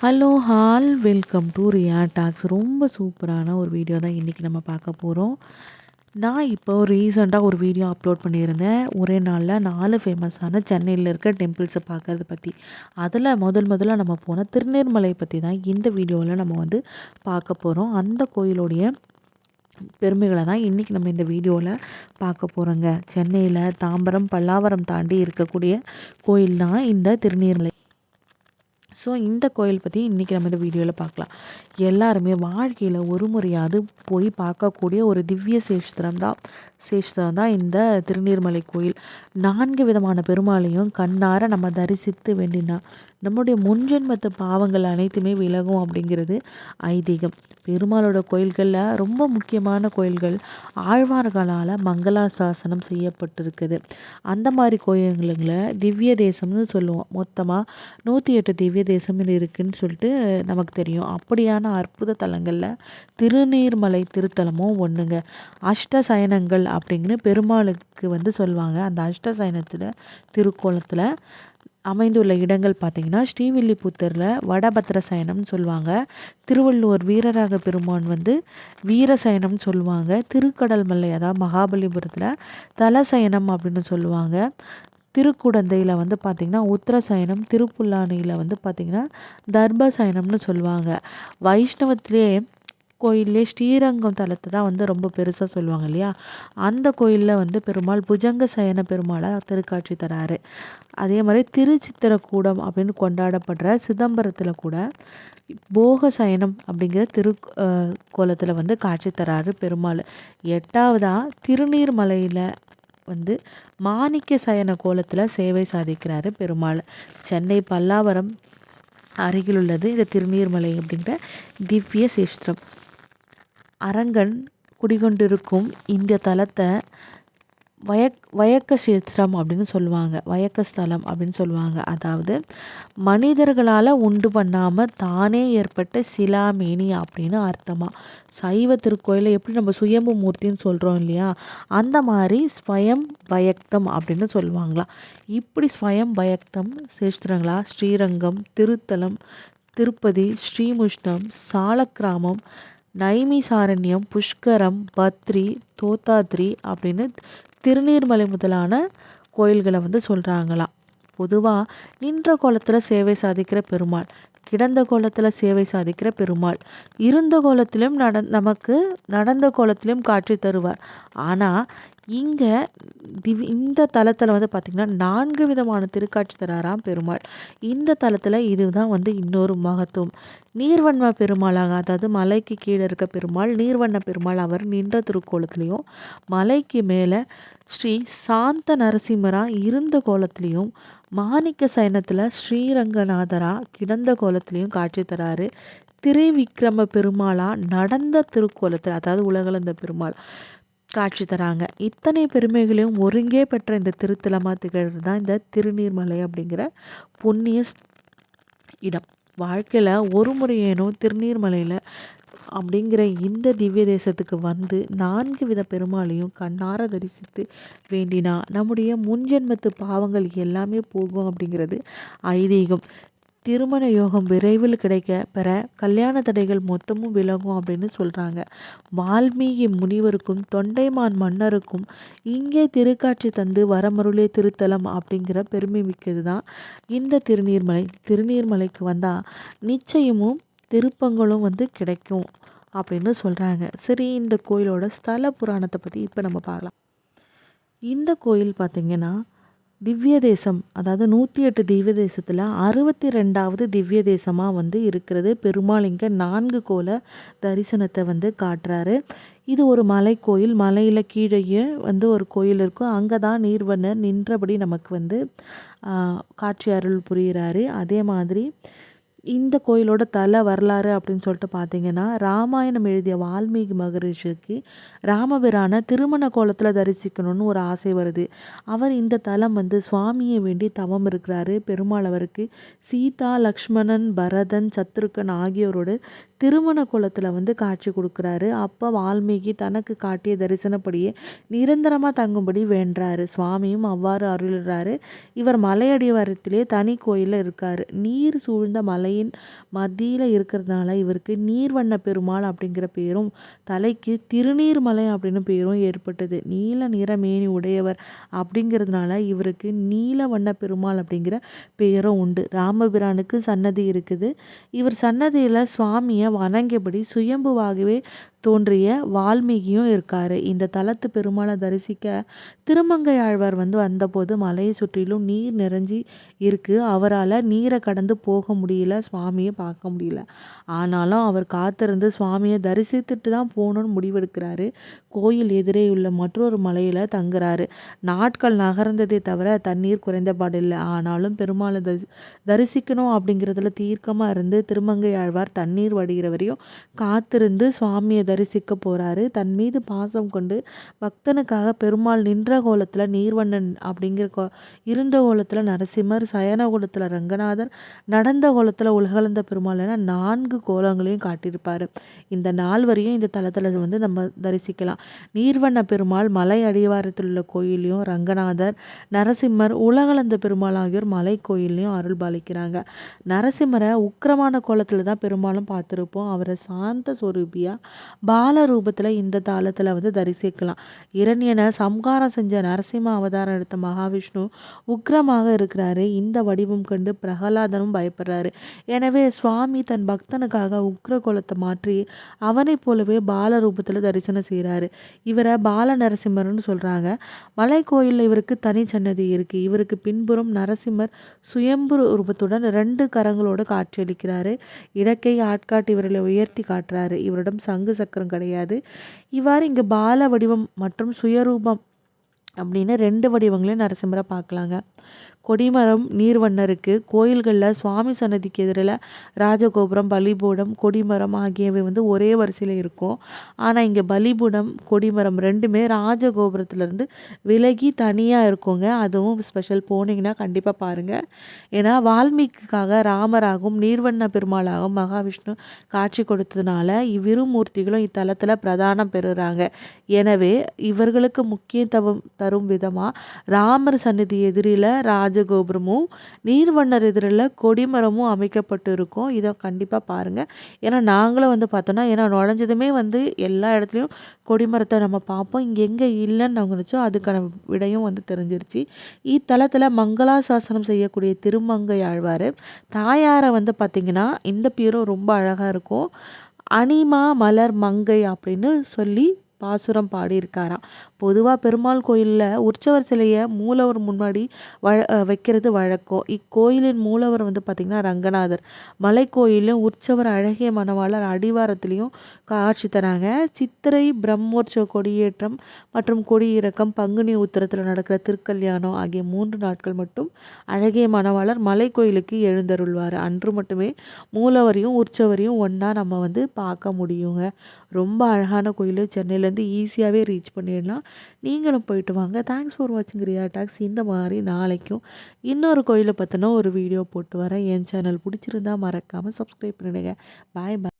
Hello all. Welcome to Riya talks ரொம்ப சூப்பரான ஒரு வீடியோ தான் இன்றைக்கி நம்ம பார்க்க போகிறோம் நான் இப்போ ரீசெண்டாக ஒரு வீடியோ அப்லோட் பண்ணியிருந்தேன். ஒரே நாளில் நாலு ஃபேமஸான சென்னையில் இருக்க டெம்பிள்ஸை பார்க்கறத பற்றி அதில் முதல் முதல்ல நம்ம போன திருநீர்மலை பற்றி தான் இந்த வீடியோவில் நம்ம வந்து பார்க்க போகிறோம் அந்த கோயிலுடைய பெருமைகளை தான் இன்றைக்கி நம்ம இந்த வீடியோவில் பார்க்க போகிறோங்க சென்னையில் தாம்பரம் பல்லாவரம் தாண்டி இருக்கக்கூடிய கோயில் தான் இந்த திருநீர்மலை ஸோ இந்த கோயில் பற்றி இன்றைக்கி நம்ம இந்த வீடியோவில் பார்க்கலாம். எல்லாருமே வாழ்க்கையில் ஒரு முறையாவது போய் பார்க்கக்கூடிய ஒரு திவ்ய சேஷ்திரம் தான். சேஷ்திரம் தான் இந்த திருநீர்மலை கோயில். நான்கு விதமான பெருமாளையும் கண்ணார நம்ம தரிசித்து வேண்டினா. நம்முடைய முன்ஜென்மத்து பாவங்கள் அனைத்துமே விலகும் அப்படிங்கிறது ஐதீகம். பெருமாளோட கோயில்களில் ரொம்ப முக்கியமான கோயில்கள் ஆழ்வார்களால் மங்களாசாசனம் செய்யப்பட்டிருக்குது. அந்த மாதிரி கோயில்களில் திவ்ய தேசம்னு சொல்லுவோம். மொத்தமாக நூற்றி எட்டு திவ்ய தேசம் இருக்குதுன்னு சொல்லிட்டு நமக்கு தெரியும். அப்படியான அற்புத தலங்களில் திருநீர்மலை திருத்தலமும் ஒன்றுங்க அஷ்டசயனங்கள் அப்படிங்கிற பெருமாளுக்கு வந்து சொல்லுவாங்க. அந்த அஷ்டசயனத்தில் திருக்கோலத்தில் அமைந்துள்ள இடங்கள் பார்த்திங்கன்னா ஸ்ரீவில்லிபுத்தூரில் வடபத்திர சயனம்னு சொல்லுவாங்க. திருவள்ளுவர் வீரராக பெருமான் வந்து வீரசயனம்னு சொல்லுவாங்க. திருக்கடல் மல்லை அதாவது மகாபலிபுரத்தில் தலசயனம் அப்படின்னு சொல்லுவாங்க. திருக்குடந்தையில் வந்து பார்த்திங்கன்னா உத்தரசயனம் திருப்புல்லானியில் வந்து பார்த்திங்கன்னா தர்பசயனம்னு சொல்லுவாங்க. வைஷ்ணவத்திலே கோயிலே ஸ்ரீரங்கம் தலத்தை தான் வந்து ரொம்ப பெருசாக சொல்லுவாங்க இல்லையா? அந்த கோயிலில் வந்து பெருமாள் புஜங்க சயன பெருமாளை திருக்காட்சி தராரு. அதே மாதிரி திருச்சித்திரக்கூடம் அப்படின்னு கொண்டாடப்படுற சிதம்பரத்தில் கூட போக சயனம் அப்படிங்கிற திரு கோலத்தில் வந்து காட்சி தராரு பெருமாள். எட்டாவதாக திருநீர்மலையில் வந்து மாணிக்க சயன கோலத்தில் சேவை சாதிக்கிறாரு பெருமாள். சென்னை பல்லாவரம் அருகில் உள்ளது இந்த திருநீர்மலை அப்படிங்கிற திவ்ய சேஷ்திரம் அரங்கன் குடிகொண்டிருக்கும் இந்த தலத்தை வயக் வயக்க சேத்திரம் அப்படின்னு சொல்லுவாங்க. வயக்க ஸ்தலம் அப்படின்னு சொல்லுவாங்க. அதாவது மனிதர்களால் உண்டு பண்ணாமல் தானே ஏற்பட்ட சிலாமேனி அப்படின்னு அர்த்தமாக சைவ திருக்கோயிலை எப்படி நம்ம சுயம்பு மூர்த்தின்னு சொல்கிறோம் இல்லையா? அந்த மாதிரி ஸ்வயம் வயக்தம் அப்படின்னு சொல்லுவாங்களா? இப்படி ஸ்வயம் வயக்தம் சேஸ்திரங்களா ஸ்ரீரங்கம் திருத்தலம் திருப்பதி ஸ்ரீமுஷ்ணம் சாலக்கிராமம் நைமிசாரண்யம் புஷ்கரம் பத்ரி தோத்தாத்ரி அப்படின்னு திருநீர்மலை முதலான கோயில்களை வந்து சொல்கிறாங்களாம் பொதுவாக நின்ற கோலத்தில் சேவை சாதிக்கிற பெருமாள் கிடந்த கோலத்தில் சேவை சாதிக்கிற பெருமாள். இருந்த கோலத்திலும் நட நமக்கு நடந்த கோலத்திலும் காட்சி தருவார். ஆனால் இங்கே திவ் இந்த தலத்தில் வந்து பார்த்திங்கன்னா நான்கு விதமான திருக்காட்சி தராராம் பெருமாள். இந்த தலத்தில் இதுதான் வந்து இன்னொரு மகத்துவம். நீர்வண்ம பெருமாளாக அதாவது மலைக்கு கீழே இருக்க பெருமாள் நீர்வண்ண பெருமாள் அவர் நின்ற திருக்கோலத்துலேயும் மலைக்கு மேலே ஸ்ரீ சாந்த நரசிம்மரா இருந்த கோலத்துலேயும் மாணிக்க சயனத்தில் ஸ்ரீரங்கநாதரா கிடந்த கோலத்துலேயும் காட்சி தராரு. திரிவிக்ரம பெருமாளா நடந்த திருக்கோலத்தில் அதாவது உலகளந்த பெருமாள் காட்சி தராங்க. இத்தனை பெருமைகளையும் ஒருங்கே பெற்ற இந்த திருத்தலமாக திகழ்கிறது தான் இந்த திருநீர்மலை அப்படிங்கிற புண்ணிய இடம். வாழ்க்கையில் ஒரு முறையேனும் திருநீர்மலையில் அப்படிங்கிற இந்த திவ்ய தேசத்துக்கு வந்து நான்கு வித பெருமாளையும் கண்ணார தரிசித்து வேண்டினா நம்முடைய முன்ஜென்மத்து பாவங்கள் எல்லாமே போகும் அப்படிங்கிறது ஐதீகம். திருமண யோகம் விரைவில் கிடைக்க பெற கல்யாண தடைகள் மொத்தமும் விலகும் அப்படின்னு சொல்கிறாங்க வால்மீகி முனிவருக்கும் தொண்டைமான் மன்னருக்கும் இங்கே திருக்காட்சி தந்து வரமருளே திருத்தலம் அப்படிங்கிற பெருமை மிக்கது தான் இந்த திருநீர்மலை திருநீர்மலைக்கு வந்தால் நிச்சயமும் திருப்பங்களும் வந்து கிடைக்கும் அப்படின்னு சொல்கிறாங்க சரி இந்த கோயிலோட ஸ்தல புராணத்தை பற்றி இப்போ நம்ம பார்க்கலாம். இந்த கோயில் பார்த்திங்கன்னா திவ்ய தேசம் அதாவது நூற்றி எட்டு திவ்ய தேசத்தில் அறுபத்தி ரெண்டாவது திவ்ய தேசமாக வந்து இருக்கிறது. பெருமாள் இங்கே நான்கு கோல தரிசனத்தை வந்து காட்டுறாரு. இது ஒரு மலை கோயில் மலையில் கீழேயே வந்து ஒரு கோயில் இருக்கும். அங்கே தான் நீர்வண்ணர் நின்றபடி நமக்கு வந்து காட்சி அருள் புரிகிறாரு அதே மாதிரி இந்த கோயிலோட தல வரலாறு அப்படின்னு சொல்லிட்டு பார்த்தீங்கன்னா ராமாயணம் எழுதிய வால்மீகி மகரிஷிக்கு ராமபிரான திருமண கோலத்தில் தரிசிக்கணும்னு ஒரு ஆசை வருது. அவர் இந்த தலம் வந்து சுவாமியை வேண்டி தவம் இருக்கிறாரு. பெருமாள் அவருக்கு சீதா லக்ஷ்மணன் பரதன் சத்ருக்கன் ஆகியோரோடு திருமண குளத்தில் வந்து காட்சி கொடுக்குறாரு. அப்போ வால்மீகி தனக்கு காட்டிய தரிசனப்படியே நிரந்தரமாக தங்கும்படி வேண்டுறாரு சுவாமியும் அவ்வாறு அருள்றாரு. இவர் மலையடிவாரத்திலே தனி கோயிலில் இருக்கார். நீர் சூழ்ந்த மலை மலையின் மத்தியில் இருக்கிறதுனால இவருக்கு நீர்வண்ண பெருமாள் அப்படிங்கிற பேரும், தலைக்கு திருநீர்மலை அப்படின்னு பேரும் ஏற்பட்டது. நீல நிறமேனி உடையவர் அப்படிங்கிறதுனால இவருக்கு நீலவண்ண பெருமாள் அப்படிங்கிற பெயரும் உண்டு. ராமபிரானுக்கு சன்னதி இருக்குது. இவர் சன்னதியில் சுவாமியை வணங்கியபடி சுயம்புவாகவே தோன்றிய வால்மீகியும் இருக்கார் இந்த தலத்து பெருமாளை தரிசிக்க திருமங்கையாழ்வார் வந்து வந்தபோது மலையை சுற்றிலும் நீர் நிறைஞ்சி இருக்கு. அவரால் நீரை கடந்து போக முடியல. சுவாமியை பார்க்க முடியல. ஆனாலும் அவர் காத்திருந்து சுவாமியை தரிசித்துட்டு தான் போகணும்னு முடிவெடுக்கிறாரு. கோயில் எதிரே உள்ள மற்றொரு மலையில் தங்குறாரு. நாட்கள் நகர்ந்ததே தவிர தண்ணீர் குறைந்தபாடு இல்லை ஆனாலும் பெருமாளை தரிசி தரிசிக்கணும் அப்படிங்கிறதுல தீர்க்கமாக இருந்து திருமங்கையாழ்வார் தண்ணீர் வடிகிற வரையும் காத்திருந்து சுவாமியை தரிசிக்க போகிறாரு தன் மீது பாசம் கொண்டு பக்தனுக்காக பெருமாள் நின்ற கோலத்தில் நீர்வண்ணன் அப்படிங்கிற கோ இருந்த கோலத்தில் நரசிம்மர், சயன கோலத்தில் ரங்கநாதர், நடந்த கோலத்தில் உலகளந்த பெருமாள் என நான்கு கோலங்களையும் காட்டியிருப்பார் இந்த நால்வரையும் இந்த தலத்தில் வந்து நம்ம தரிசிக்கலாம். நீர்வண்ண பெருமாள் மலை அடிவாரத்தில் உள்ள கோயிலையும் ரங்கநாதர், நரசிம்மர், உலகளந்த பெருமாள் ஆகியோர் மலை கோயிலையும் அருள் பாலிக்கிறாங்க. நரசிம்மரை உக்கிரமான கோலத்தில் தான் பெரும்பாலும் பார்த்துருப்போம் அவரை சாந்த சொரூபியாக பாலரூபத்தில் இந்த தாளத்தில் வந்து தரிசிக்கலாம். இரண்யனை சம்காரம் செஞ்ச நரசிம்ம அவதாரம் எடுத்த மகாவிஷ்ணு உக்ரமாக இருக்கிறாரு. இந்த வடிவம் கண்டு பிரகலாதனும் பயப்படுறாரு. எனவே சுவாமி தன் பக்தனுக்காக உக்ர கோலத்தை மாற்றி அவனைப் போலவே பாலரூபத்தில் தரிசனம் செய்கிறாரு இவரை பால நரசிம்மர்னு சொல்கிறாங்க மலை கோயிலில் இவருக்கு தனி சன்னதி இருக்குது இவருக்கு பின்புறம் நரசிம்மர் சுயம்பு ரூபத்துடன் ரெண்டு கரங்களோடு காட்சியளிக்கிறாரு. இடக்கை ஆட்காட்டி இவர்களை உயர்த்தி காட்டுறாரு. இவரிடம் சங்கு சக்கரம் கிடையாது. இவ்வாறு இங்கு பால வடிவம் மற்றும் சுயரூபம் அப்படின்னு ரெண்டு வடிவங்களையும் நரசிம்மரை பார்க்கலாங்க. கொடிமரம் நீர்வண்ணருக்கு கோயில்களில் சுவாமி சன்னதிக்கு எதிரில் ராஜகோபுரம், பலிபூடம் கொடிமரம் ஆகியவை வந்து ஒரே வரிசையில் இருக்கும். ஆனால் இங்கே பலிபூடம் கொடிமரம் ரெண்டுமே ராஜகோபுரத்துலேருந்து விலகி தனியாக இருக்குங்க. அதுவும் ஸ்பெஷல் போனீங்கன்னா கண்டிப்பாக பாருங்க. ஏன்னா வால்மீகிக்காக ராமராகவும், நீர்வண்ண பெருமாளாகவும் மகாவிஷ்ணு காட்சி கொடுத்ததுனால இவ்விரு மூர்த்திகளும் இத்தலத்தில் பிரதானம் பெறுறாங்க. எனவே இவர்களுக்கு முக்கியத்துவம் தரும் விதமாக ராமர் சன்னதி எதிரில ராஜகோபுரமும், நீர்வண்ணர் எதிரில் கொடிமரமும் அமைக்கப்பட்டு இருக்கும். இதை கண்டிப்பாக பாருங்கள் ஏன்னா நாங்களும் வந்து பார்த்தோன்னா ஏன்னா நுழைஞ்சதுமே வந்து எல்லா இடத்துலையும் கொடிமரத்தை நம்ம பார்ப்போம். இங்கே எங்கே இல்லைன்னு நாங்கள் நினச்சோம் அதுக்கான விடையும் வந்து தெரிஞ்சிருச்சு. இத்தலத்தில் மங்களாசாசனம் செய்யக்கூடிய திருமங்கை ஆழ்வார் தாயாரை வந்து பார்த்திங்கன்னா இந்த பேரும் ரொம்ப அழகாக இருக்கும். அனிமா மலர் மங்கை அப்படின்னு சொல்லி பாசுரம் பாடியிருக்காராம். பொதுவாக பெருமாள் கோயிலில் உற்சவர் சிலையை மூலவர் முன்னாடி வழ வைக்கிறது வழக்கம். இக்கோயிலின் மூலவர் வந்து பார்த்திங்கன்னா ரங்கநாதர். மலைக்கோயிலும் உற்சவர் அழகிய மணவாளர் அடிவாரத்திலயும் காட்சி தராங்க. சித்திரை பிரம்மோற்சவ கொடியேற்றம் மற்றும் கொடியிறக்கம், பங்குனி உத்தரத்தில் நடக்கிற திருக்கல்யாணம் ஆகிய மூன்று நாட்கள் மட்டும் அழகிய மணவாளர் மலைக்கோயிலுக்கு எழுந்தருள்வார் அன்று மட்டுமே மூலவரையும், உற்சவரையும் ஒன்றா நம்ம வந்து பார்க்க முடியுங்க. ரொம்ப அழகான கோயில் சென்னையில் இதுலேருந்து ஈஸியாகவே ரீச் பண்ணிடலாம். நீங்களும் போயிட்டு வாங்க. தேங்க்ஸ் ஃபார் வாட்சிங் ரியா டாக்ஸ். இந்த மாதிரி நாளைக்கும் இன்னொரு கோயிலை பற்றின ஒரு வீடியோ போட்டு வரேன். என் சேனல் பிடிச்சிருந்தா மறக்காமல் சப்ஸ்கிரைப் பண்ணிடுங்க. பாய் பாய்.